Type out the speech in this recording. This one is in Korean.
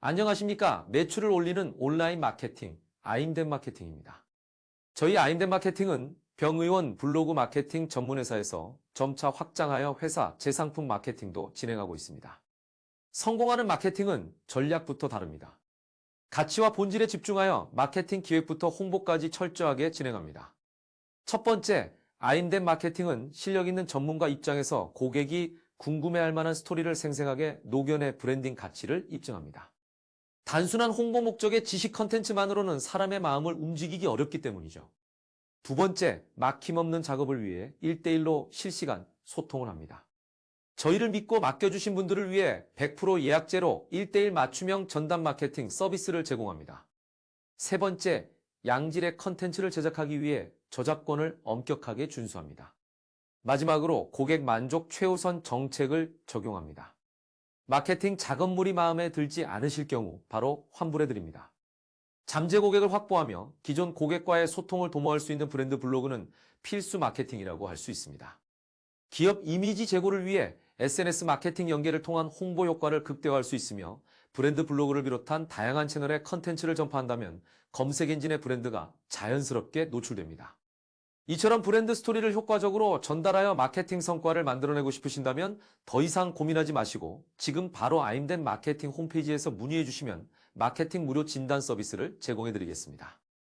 안녕하십니까. 매출을 올리는 온라인 마케팅, 아임덴 마케팅입니다. 저희 아임덴 마케팅은 병의원 블로그 마케팅 전문회사에서 점차 확장하여 회사 재상품 마케팅도 진행하고 있습니다. 성공하는 마케팅은 전략부터 다릅니다. 가치와 본질에 집중하여 마케팅 기획부터 홍보까지 철저하게 진행합니다. 첫 번째, 아임덴 마케팅은 실력 있는 전문가 입장에서 고객이 궁금해할 만한 스토리를 생생하게 녹여내 브랜딩 가치를 입증합니다. 단순한 홍보 목적의 지식 컨텐츠만으로는 사람의 마음을 움직이기 어렵기 때문이죠. 두 번째, 막힘없는 작업을 위해 1대1로 실시간 소통을 합니다. 저희를 믿고 맡겨주신 분들을 위해 100% 예약제로 1대1 맞춤형 전담 마케팅 서비스를 제공합니다. 세 번째, 양질의 컨텐츠를 제작하기 위해 저작권을 엄격하게 준수합니다. 마지막으로 고객 만족 최우선 정책을 적용합니다. 마케팅 작업물이 마음에 들지 않으실 경우 바로 환불해 드립니다. 잠재 고객을 확보하며 기존 고객과의 소통을 도모할 수 있는 브랜드 블로그는 필수 마케팅이라고 할 수 있습니다. 기업 이미지 제고를 위해 SNS 마케팅 연계를 통한 홍보 효과를 극대화할 수 있으며 브랜드 블로그를 비롯한 다양한 채널의 컨텐츠를 전파한다면 검색 엔진의 브랜드가 자연스럽게 노출됩니다. 이처럼 브랜드 스토리를 효과적으로 전달하여 마케팅 성과를 만들어내고 싶으신다면 더 이상 고민하지 마시고 지금 바로 아임된 마케팅 홈페이지에서 문의해 주시면 마케팅 무료 진단 서비스를 제공해 드리겠습니다.